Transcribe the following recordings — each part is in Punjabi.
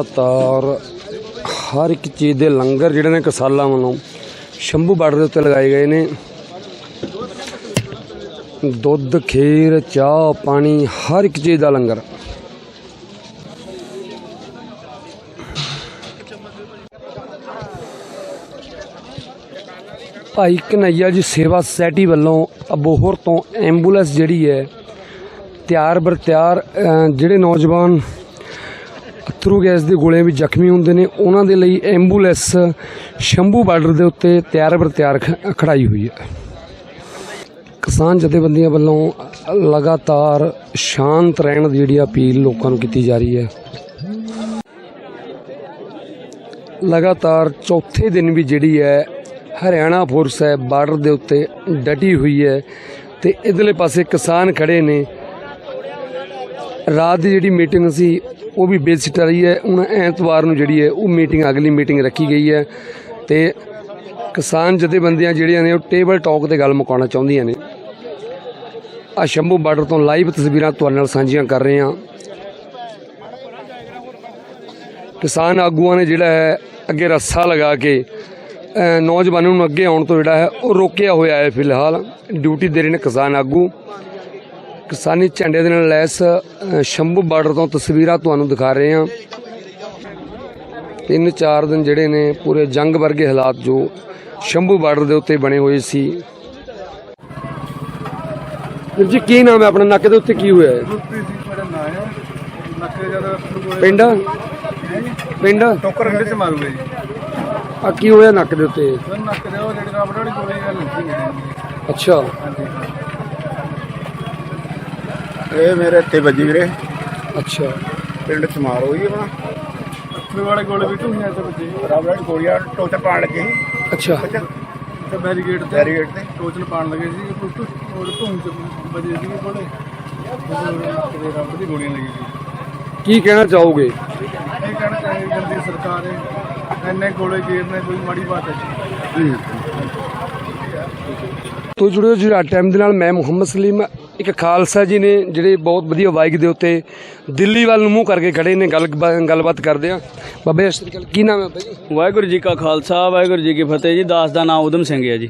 ਲਗਾਤਾਰ ਹਰ ਇੱਕ ਚੀਜ਼ ਦੇ ਲੰਗਰ ਜਿਹੜੇ ਨੇ ਕਸਾਲਾ ਵੱਲੋਂ ਸ਼ੰਭੂ ਬਾਰਡਰ ਦੇ ਉੱਤੇ ਲਗਾਏ ਗਏ ਨੇ। ਦੁੱਧ, ਖੀਰ, ਚਾਹ, ਪਾਣੀ, ਹਰ ਇੱਕ ਚੀਜ਼ ਦਾ ਲੰਗਰ। ਭਾਈ ਕਨਈਆ ਜੀ ਸੇਵਾ ਸੁਸਾਇਟੀ ਵੱਲੋਂ ਅਬੋਹਰ ਤੋਂ ਐਂਬੂਲੈਂਸ ਜਿਹੜੀ ਹੈ ਤਿਆਰ ਬਰ ਤਿਆਰ ਜਿਹੜੇ ਨੌਜਵਾਨ ਅਥਰੂ ਗੈਸ ਦੇ ਗੋਲਿਆਂ ਵਿੱਚ ਜ਼ਖਮੀ ਹੁੰਦੇ ਨੇ। ਉਹਨਾਂ ਦੇ ਲਈ ਐਂਬੂਲੈਂਸ ਸ਼ੰਭੂ ਬਾਰਡਰ ਦੇ ਉੱਤੇ ਤਿਆਰ ਬਰ ਤਿਆਰ ਖੜਾਈ ਹੋਈ ਹੈ। ਕਿਸਾਨ ਜਥੇਬੰਦੀਆਂ ਵੱਲੋਂ ਲਗਾਤਾਰ ਸ਼ਾਂਤ ਰਹਿਣ ਦੀ ਜਿਹੜੀ ਅਪੀਲ ਲੋਕਾਂ ਨੂੰ ਕੀਤੀ ਜਾ ਰਹੀ ਹੈ। ਲਗਾਤਾਰ ਚੌਥੇ ਦਿਨ ਵੀ ਜਿਹੜੀ ਹੈ, ਹਰਿਆਣਾ ਫੋਰਸ ਹੈ, ਬਾਰਡਰ ਦੇ ਉੱਤੇ ਡਟੀ ਹੋਈ ਹੈ ਤੇ ਇਧਰਲੇ ਪਾਸੇ ਕਿਸਾਨ ਖੜੇ ਨੇ। ਰਾਤ ਦੀ ਜਿਹੜੀ ਮੀਟਿੰਗ ਸੀ, ਉਹ ਵੀ ਬੇਸਿਟ ਰਹੀ ਹੈ। ਹੁਣ ਐਤਵਾਰ ਨੂੰ ਜਿਹੜੀ ਹੈ, ਉਹ ਮੀਟਿੰਗ, ਅਗਲੀ ਮੀਟਿੰਗ ਰੱਖੀ ਗਈ ਹੈ ਤੇ ਕਿਸਾਨ ਜਥੇਬੰਦੀਆਂ ਜਿਹੜੀਆਂ ਨੇ, ਉਹ ਟੇਬਲ ਟਾਕ ਤੇ ਗੱਲ ਮੁਕਾਉਣਾ ਚਾਹੁੰਦੀਆਂ ਨੇ। ਆ ਸ਼ੰਭੂ ਬਾਰਡਰ ਤੋਂ ਲਾਈਵ ਤਸਵੀਰਾਂ ਤੁਹਾਡੇ ਨਾਲ ਸਾਂਝੀਆਂ ਕਰ ਰਹੇ ਹਾਂ। ਕਿਸਾਨ ਆਗੂਆਂ ਨੇ ਜਿਹੜਾ ਹੈ, ਅੱਗੇ ਰੱਸਾ ਲਗਾ ਕੇ ਨੌਜਵਾਨਾਂ ਨੂੰ ਅੱਗੇ ਆਉਣ ਤੋਂ ਜਿਹੜਾ ਹੈ, ਉਹ ਰੋਕਿਆ ਹੋਇਆ ਹੈ ਫਿਲਹਾਲ। ਡਿਊਟੀ ਦੇ ਰਹੇ ਨੇ ਕਿਸਾਨ ਆਗੂ। ਕਿਸਾਨੀ ਝੰਡੇ ਦੇ ਨਾਲ ਲੈਸ ਸ਼ੰਭੂ ਬਾਰਡਰ ਤੋਂ ਤਸਵੀਰਾਂ ਤੁਹਾਨੂੰ ਦਿਖਾ ਰਹੇ ਹਾਂ। ਤਿੰਨ ਚਾਰ ਦਿਨ ਜਿਹੜੇ ਨੇ ਪੂਰੇ ਜੰਗ ਵਰਗੇ ਹਾਲਾਤ ਜੋ ਸ਼ੰਭੂ ਬਾਰਡਰ ਦੇ ਉੱਤੇ ਬਣੇ ਹੋਏ ਸੀ। ਜੀ ਕੀ ਨਾਮ ਹੈ ਆਪਣਾ? ਨੱਕ ਦੇ ਉੱਤੇ ਕੀ ਹੋਇਆ ਹੈ? ਮੇਰਾ ਪਿੰਡ? ਪਿੰਡ? ਟੋਕਰ ਖੰਡੇ ਚ ਮਾਰੂਗੇ ਜੀ। ਆ ਕੀ ਹੋਇਆ ਨੱਕ ਦੇ ਉੱਤੇ? ਨੱਕ ਦੇ ਉਹ ਜਿਹੜੀ ਰਬੜ ਵਾਲੀ ਗੋਲੀ ਗੱਲ ਅੱਛਾ। ਹਾਂਜੀ। ਇਹ ਮੇਰੇ ਇੱਥੇ ਵੱਜੀ ਵੀਰੇ। ਅੱਛਾ। ਪਿੰਡ ਚਮਾਰ ਹੋਈ ਆਪਣਾ। ਅੱਠਵੇਂ ਵਾਲੇ ਗੋਲੇ ਵੀ ਢੂਹੀਆਂ ਤੇ ਰਾਵੜਾ ਦੀ ਗੋਲੀਆਂ ਟੋਚਰ ਪਾਣ ਲੱਗੇ ਸੀ। ਅੱਛਾ। ਤੇ ਬੈਰੀਗੇਡ ਤੇ ਬੈਰੀਗੇਡ ਤੇ। ਟੋਚਨ ਪਾਣ ਲੱਗੇ ਸੀ। ਉਹ ਉਹ ਢੂੰ ਚ ਵੱਜੇ ਸੀ ਕੋਲੇ। ਤੇ ਰੱਬ ਦੀ ਗੋਲੀਆਂ ਲੱਗੀ ਸੀ। ਕੀ ਕਹਿਣਾ ਚਾਹੋਗੇ? ਇਹ ਕਹਿਣਾ ਚਾਹੀਦਾ ਜਲਦੀ ਸਰਕਾਰ ਹੈ। ਇੰਨੇ ਗੋਲੇ ਗੇਰਨੇ ਕੋਈ ਮਾੜੀ ਬਾਤ ਹੈ। ਤੋ ਜੁੜਿਓ ਜਿਹੜਾ ਟਾਈਮ ਦੇ ਨਾਲ ਮੈਂ ਮੁਹੰਮਦ ਸਲੀਮ ਇੱਕ ਖਾਲਸਾ ਜੀ ਨੇ ਜਿਹੜੇ ਬਹੁਤ ਵਧੀਆ ਬਾਈਕ ਦੇ ਉੱਤੇ ਦਿੱਲੀ ਵੱਲ ਨੂੰ ਮੂੰਹ ਕਰਕੇ ਖੜੇ ਨੇ ਗੱਲ ਗੱਲਬਾਤ ਕਰਦੇ ਆ। ਬਾਬੇ ਸਤਿ ਸ਼੍ਰੀ ਅਕਾਲ ਕੀ ਨਾਮ ਹੈ ਬਾਈ ਵਾਹਿਗੁਰੂ ਜੀ ਕਾ ਖਾਲਸਾ ਵਾਹਿਗੁਰੂ ਜੀ ਕੀ ਫਤਿਹ ਜੀ। ਦਾਸ ਦਾ ਨਾਮ ਉਦਮ ਸਿੰਘ ਹੈ ਜੀ।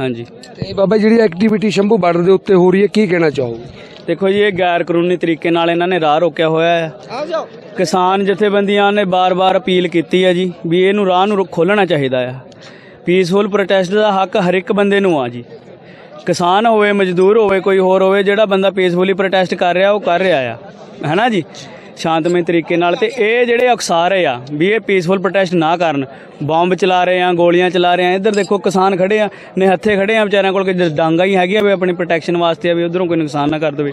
ਹਾਂਜੀ। ਤੇ ਬਾਬਾ ਜਿਹੜੀ ਐਕਟੀਵਿਟੀ ਸ਼ੰਭੂ ਬਾਰਡਰ ਦੇ ਉੱਤੇ ਹੋ ਰਹੀ ਹੈ ਕੀ ਕਹਿਣਾ ਚਾਹੋਗੇ? ਦੇਖੋ ਜੀ ਇਹ ਗੈਰ ਕਾਨੂੰਨੀ ਤਰੀਕੇ ਨਾਲ ਇਹਨਾਂ ਨੇ ਰਾਹ ਰੋਕਿਆ ਹੋਇਆ ਹੈ। ਕਿਸਾਨ ਜਥੇਬੰਦੀਆਂ ਨੇ ਬਾਰ-ਬਾਰ ਅਪੀਲ ਕੀਤੀ ਹੈ ਜੀ ਵੀ ਇਹਨੂੰ ਰਾਹ ਨੂੰ ਖੋਲਣਾ ਚਾਹੀਦਾ ਆ ਪੀਸਫੁਲ ਪ੍ਰੋਟੈਸਟ ਦਾ ਹੱਕ ਹਰ ਇੱਕ ਬੰਦੇ ਨੂੰ ਆ ਜੀ। ਕਿਸਾਨ ਹੋਵੇ, ਮਜ਼ਦੂਰ ਹੋਵੇ, ਕੋਈ ਹੋਰ ਹੋਵੇ, ਜਿਹੜਾ ਬੰਦਾ ਪੀਸਫੁਲੀ ਪ੍ਰੋਟੈਸਟ ਕਰ ਰਿਹਾ, ਉਹ ਕਰ ਰਿਹਾ ਆ। ਹੈਨਾ ਜੀ? ਸ਼ਾਂਤਮਈ ਤਰੀਕੇ ਨਾਲ ਤੇ ਇਹ ਜਿਹੜੇ ਅਕਸਾਰ ਆ ਵੀ ਇਹ ਪੀਸਫੁਲ ਪ੍ਰੋਟੈਸਟ ਨਾ ਕਰਨ ਬੰਬ ਚਲਾ ਰਹੇ ਆ ਗੋਲੀਆਂ ਚਲਾ ਰਹੇ ਆ ਇੱਧਰ ਦੇਖੋ ਕਿਸਾਨ ਖੜੇ ਆ ਨੇ ਹੱਥੇ ਖੜੇ ਆ ਵਿਚਾਰਿਆਂ ਕੋਲ ਕੋਈ ਡਾਂਗਾ ਹੀ ਹੈਗੀ ਆ ਵੀ ਆਪਣੀ ਪ੍ਰੋਟੈਕਸ਼ਨ ਵਾਸਤੇ ਆ ਵੀ ਉਧਰੋਂ ਕੋਈ ਨੁਕਸਾਨ ਨਾ ਕਰ ਦੇਵੇ।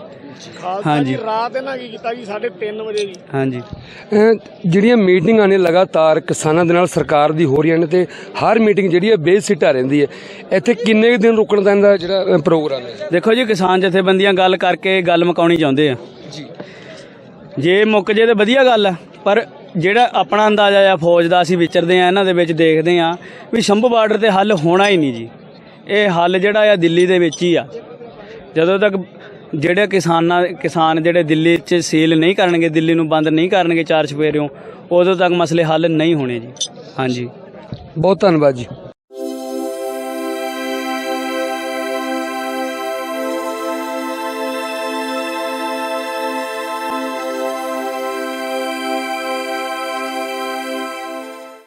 ਹਾਂਜੀ। ਰਾਤ ਇਹਨਾਂ ਕੀ ਕੀਤਾ ਜੀ? 3:30 ਵਜੇ ਜੀ। ਹਾਂਜੀ। ਜਿਹੜੀਆਂ ਮੀਟਿੰਗਾਂ ਨੇ ਲਗਾਤਾਰ ਕਿਸਾਨਾਂ ਦੇ ਨਾਲ ਸਰਕਾਰ ਦੀ ਹੋ ਰਹੀਆਂ ਨੇ ਤੇ ਹਰ ਮੀਟਿੰਗ ਜਿਹੜੀ ਹੈ ਬੇਸਿੱਟਾ ਰਹਿੰਦੀ ਹੈ। ਇੱਥੇ ਕਿੰਨੇ ਕੁ ਦਿਨ ਰੁਕਣ ਦਾ ਜਿਹੜਾ ਪ੍ਰੋਗਰਾਮ ਹੈ? ਦੇਖੋ ਜੀ ਕਿਸਾਨ ਜਥੇਬੰਦੀਆਂ ਗੱਲ ਕਰਕੇ ਗੱਲ ਮੁਕਾਉਣੀ ਚਾਹੁੰਦੇ ਆ। ਜੇ ਮੁੱਕ ਜੇ ਤੇ ਵਧੀਆ ਗੱਲ ਆ, ਪਰ ਜਿਹੜਾ ਆਪਣਾ ਅੰਦਾਜ਼ਾ ਆ ਫੌਜ ਦਾ ਅਸੀਂ ਵਿਚਰਦੇ ਆ, ਇਹਨਾਂ ਦੇ ਵਿੱਚ ਦੇਖਦੇ ਆ ਵੀ ਸ਼ੰਭੂ ਬਾਰਡਰ ਤੇ ਹੱਲ ਹੋਣਾ ਹੀ ਨਹੀਂ ਜੀ। ਇਹ ਹੱਲ ਜਿਹੜਾ ਆ ਦਿੱਲੀ ਦੇ ਵਿੱਚ ਹੀ ਆ। ਜਦੋਂ ਤੱਕ ਜਿਹੜੇ ਕਿਸਾਨਾਂ, ਕਿਸਾਨ ਜਿਹੜੇ ਦਿੱਲੀ 'ਚ ਸੀਲ ਨਹੀਂ ਕਰਨਗੇ, ਦਿੱਲੀ ਨੂੰ ਬੰਦ ਨਹੀਂ ਕਰਨਗੇ ਚਾਰ ਚਫੇਰਿਓਂ, ਉਦੋਂ ਤੱਕ ਮਸਲੇ ਹੱਲ ਨਹੀਂ ਹੋਣੇ ਜੀ। ਹਾਂਜੀ। ਬਹੁਤ ਧੰਨਵਾਦ ਜੀ।